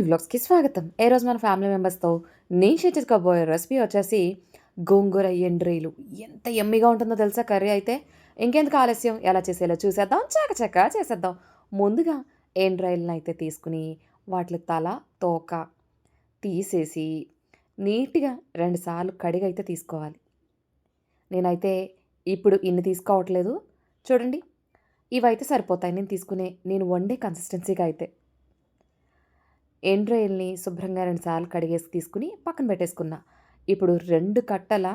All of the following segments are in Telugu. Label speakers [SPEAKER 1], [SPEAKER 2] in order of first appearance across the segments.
[SPEAKER 1] మౌలి వ్లాగ్స్కి స్వాగతం. ఏ రోజు మన ఫ్యామిలీ మెంబర్స్తో నేను షేర్ చేసుకోబోయే రెసిపీ వచ్చేసి గోంగూర ఎండ్రీలు. ఎంత ఎమ్మిగా ఉంటుందో తెలుసా కర్రీ అయితే? ఇంకెందుకు ఆలస్యం? ఎలా చేసేలా చూసేద్దాం? చకచక చేసేద్దాం. ముందుగా ఎండ్రాయిల్ని అయితే తీసుకుని వాటి తల తోక తీసేసి నీట్గా రెండుసార్లు కడిగి అయితే తీసుకోవాలి. నేనైతే ఇప్పుడు ఇన్ని తీసుకోవట్లేదు. చూడండి ఇవైతే సరిపోతాయి. నేను తీసుకునే నేను వండే కన్సిస్టెన్సీగా అయితే. ఎండ్రాయిల్ని శుభ్రంగా రెండుసార్లు కడిగేసి తీసుకుని పక్కన పెట్టేసుకున్నా. ఇప్పుడు రెండు కట్టల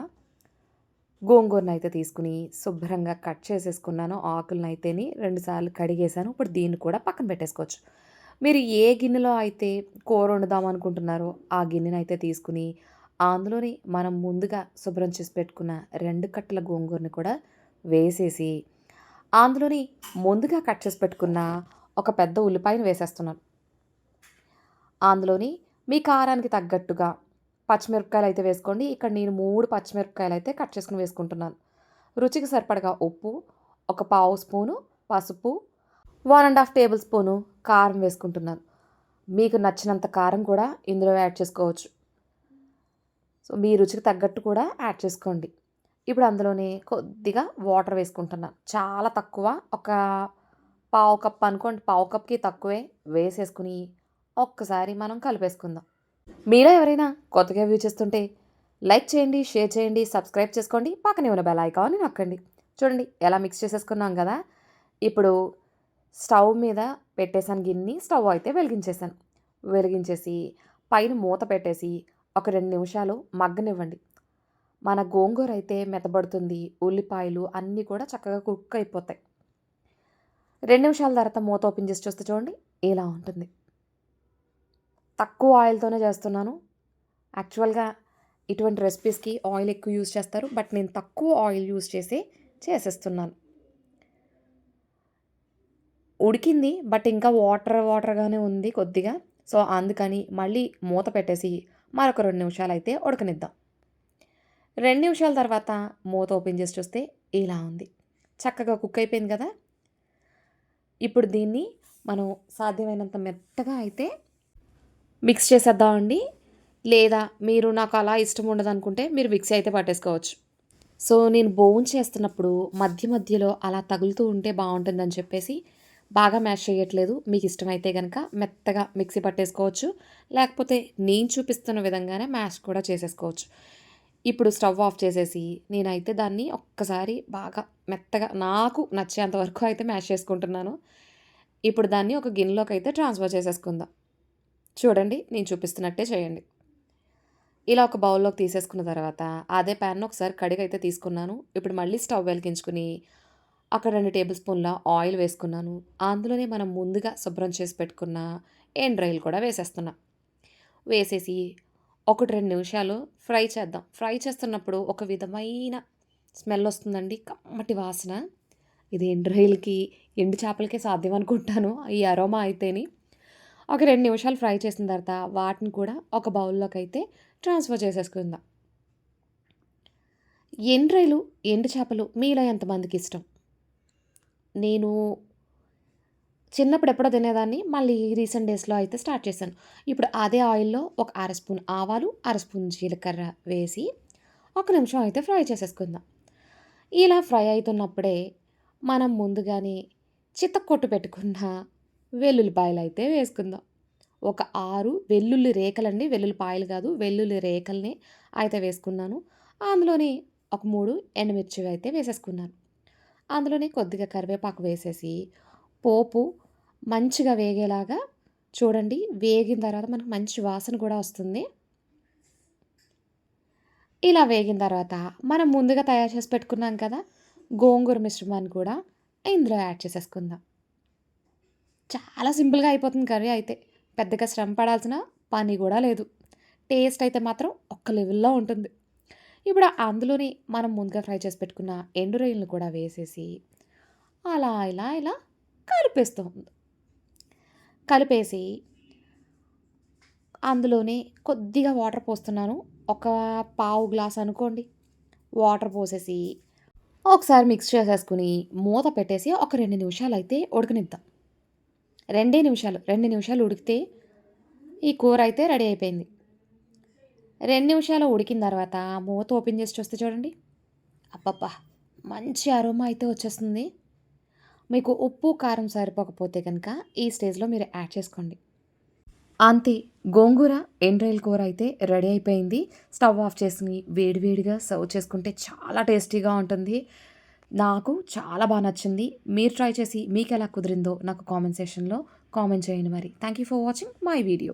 [SPEAKER 1] గోంగూరను అయితే తీసుకుని శుభ్రంగా కట్ చేసేసుకున్నాను. ఆకులను అయితేని రెండుసార్లు కడిగేసాను ఇప్పుడు దీన్ని కూడా పక్కన పెట్టేసుకోవచ్చు. మీరు ఏ గిన్నెలో అయితే కూర వండుదాం అనుకుంటున్నారో ఆ గిన్నెను అయితే తీసుకుని అందులోని మనం ముందుగా శుభ్రం చేసి పెట్టుకున్న రెండు కట్టల గోంగూరని కూడా వేసేసి అందులోని ముందుగా కట్ చేసి పెట్టుకున్న ఒక పెద్ద ఉల్లిపాయను వేసేస్తున్నాను. అందులోని మీ కారానికి తగ్గట్టుగా పచ్చిమిరపకాయలు అయితే వేసుకోండి. ఇక్కడ నేను మూడు పచ్చిమిరపకాయలు అయితే కట్ చేసుకుని వేసుకుంటున్నాను. రుచికి సరిపడగా ఉప్పు ఒక పావు స్పూను పసుపు one and half tablespoon కారం వేసుకుంటున్నాను. మీకు నచ్చినంత కారం కూడా ఇందులో యాడ్ చేసుకోవచ్చు. సో మీ రుచికి తగ్గట్టు కూడా యాడ్ చేసుకోండి. ఇప్పుడు అందులోనే కొద్దిగా వాటర్ వేసుకుంటున్నాను. చాలా తక్కువ ఒక పావు కప్ అనుకోండి పావు కప్కి తక్కువే వేసేసుకుని ఒక్కసారి మనం కలిపేసుకుందాం. మీలో ఎవరైనా కొత్తగా వ్యూ చేస్తుంటే లైక్ చేయండి షేర్ చేయండి సబ్స్క్రైబ్ చేసుకోండి పక్కనే ఉన్న బెల్ ఐకాన్ని నొక్కండి. చూడండి ఎలా మిక్స్ చేసేసుకున్నాం కదా? ఇప్పుడు స్టవ్ మీద పెట్టేసాను గిన్ని స్టవ్ అయితే వెలిగించేసాను వెలిగించేసి పైన మూత పెట్టేసి ఒక రెండు నిమిషాలు మగ్గనివ్వండి. మన గోంగూర అయితే మెతబడుతుంది ఉల్లిపాయలు అన్నీ కూడా చక్కగా కుక్ అయిపోతాయి. రెండు నిమిషాల తర్వాత మూత ఓపెన్ చేసి చూస్తే చూడండి ఇలా ఉంటుంది. తక్కువ ఆయిల్తోనే చేస్తున్నాను. యాక్చువల్గా ఇటువంటి రెసిపీస్కి ఆయిల్ ఎక్కువ యూజ్ చేస్తారు. బట్ నేను తక్కువ ఆయిల్ యూజ్ చేసి చేసేస్తున్నాను. ఉడికింది. బట్ ఇంకా వాటర్ వాటర్గానే ఉంది కొద్దిగా. సో అందుకని మళ్ళీ మూత పెట్టేసి మరొక రెండు నిమిషాలు అయితే ఉడకనిద్దాం. రెండు నిమిషాల తర్వాత మూత ఓపెన్ చేసి చూస్తే ఇలా ఉంది. చక్కగా కుక్ అయిపోయింది కదా! ఇప్పుడు దీన్ని మనం సాధ్యమైనంత మెత్తగా అయితే మిక్స్ చేసేద్దామండి లేదా మీరు నాకు అలా ఇష్టం ఉండదు అనుకుంటే మీరు మిక్సీ అయితే పట్టేసుకోవచ్చు. సో నేను బోన్ చేస్తున్నప్పుడు మధ్య మధ్యలో అలా తగులుతూ ఉంటే బాగుంటుందని చెప్పేసి బాగా మ్యాష్ చేయట్లేదు. మీకు ఇష్టమైతే కనుక మెత్తగా మిక్సీ పట్టేసుకోవచ్చు. లేకపోతే నేను చూపిస్తున్న విధంగానే మ్యాష్ కూడా చేసేసుకోవచ్చు. ఇప్పుడు స్టవ్ ఆఫ్ చేసేసి నేనైతే దాన్ని ఒక్కసారి బాగా మెత్తగా నాకు నచ్చేంత వరకు అయితే మ్యాష్ చేసుకుంటున్నాను. ఇప్పుడు దాన్ని ఒక గిన్నెలోకి అయితే ట్రాన్స్ఫర్ చేసేసుకుందాం. చూడండి నేను చూపిస్తున్నట్టే చేయండి. ఇలా ఒక బౌల్లోకి తీసేసుకున్న తర్వాత అదే ప్యాన్ ఒకసారి కడిగైతే అయితే తీసుకున్నాను. ఇప్పుడు మళ్ళీ స్టవ్ వెలిగించుకుని అక్కడ రెండు టేబుల్ స్పూన్ల ఆయిల్ వేసుకున్నాను. అందులోనే మనం ముందుగా శుభ్రం చేసి పెట్టుకున్న ఎండ్ రైల్ కూడా వేసేస్తున్నా. వేసేసి ఒకటి రెండు నిమిషాలు ఫ్రై చేద్దాం. ఫ్రై చేస్తున్నప్పుడు ఒక విధమైన స్మెల్ వస్తుందండి. కమ్మటి వాసన. ఇది ఎండు ఎండు చేపలకే సాధ్యం అనుకుంటాను. ఈ అరోమా అయితేని. ఒక రెండు నిమిషాలు ఫ్రై చేసిన తర్వాత వాటిని కూడా ఒక బౌల్లోకి అయితే ట్రాన్స్ఫర్ చేసేసుకుందాం. ఎండ్రైలు ఎండు చేపలు మీలో ఎంతమందికి ఇష్టం? నేను చిన్నప్పుడు ఎప్పుడో తినేదాన్ని మళ్ళీ రీసెంట్ డేస్లో అయితే స్టార్ట్ చేశాను. ఇప్పుడు అదే ఆయిల్లో ఒక అర స్పూన్ ఆవాలు అర స్పూన్ జీలకర్ర వేసి ఒక నిమిషం అయితే ఫ్రై చేసేసుకుందాం. ఇలా ఫ్రై అవుతున్నప్పుడే మనం ముందుగానే చిత్తకొట్టు పెట్టుకున్న వెల్లుల్లిపాయలు అయితే వేసుకుందాం. ఒక ఆరు వెల్లుల్లి రేఖలండి. వెల్లుల్లిపాయలు కాదు వెల్లుల్లి రేఖల్ని అయితే వేసుకున్నాను. అందులోని ఒక మూడు ఎండుమిర్చి అయితే వేసేసుకున్నాను. అందులోనే కొద్దిగా కరివేపాకు వేసేసి పోపు మంచిగా వేగేలాగా చూడండి. వేగిన తర్వాత మనకు మంచి వాసన కూడా వస్తుంది. ఇలా వేగిన తర్వాత మనం ముందుగా తయారు చేసి పెట్టుకున్నాం కదా గోంగూర మిశ్రమాన్ని కూడా ఇందులో యాడ్ చేసేసుకుందాం. చాలా సింపుల్గా అయిపోతుంది కర్రీ అయితే. పెద్దగా శ్రమ పడాల్సిన పని కూడా లేదు. టేస్ట్ అయితే మాత్రం ఒక్క లెవెల్లో ఉంటుంది. ఇప్పుడు అందులోనే మనం ముందుగా ఫ్రై చేసి పెట్టుకున్న ఎండు రొయ్యలను కూడా వేసేసి అలా ఇలా ఇలా కలిపేస్తూ ఉంది. కలిపేసి అందులోనే కొద్దిగా వాటర్ పోస్తున్నాను. ఒక పావు గ్లాస్ అనుకోండి. వాటర్ పోసేసి ఒకసారి మిక్స్ చేసేసుకుని మూత పెట్టేసి ఒక రెండు నిమిషాలు అయితే ఉడకనిద్దాం. రెండే నిమిషాలు రెండు నిమిషాలు ఉడికితే ఈ కూర అయితే రెడీ అయిపోయింది. రెండు నిమిషాలు ఉడికిన తర్వాత మూత ఓపెన్ చేసి చూస్తే చూడండి. అబ్బబ్బా మంచి అరోమా అయితే వచ్చేస్తుంది. మీకు ఉప్పు కారం సరిపోకపోతే కనుక ఈ స్టేజ్లో మీరు యాడ్ చేసుకోండి. అంతే గోంగూర ఎండ్రాయిల్ కూర అయితే రెడీ అయిపోయింది. స్టవ్ ఆఫ్ చేసుకుని వేడివేడిగా సర్వ్ చేసుకుంటే చాలా టేస్టీగా ఉంటుంది. నాకు చాలా బాగా నచ్చింది. మీరు ట్రై చేసి మీకు ఎలా కుదిరిందో నాకు కామెంట్ సెషన్లో కామెంట్ చేయండి మరి. Thank you for watching my video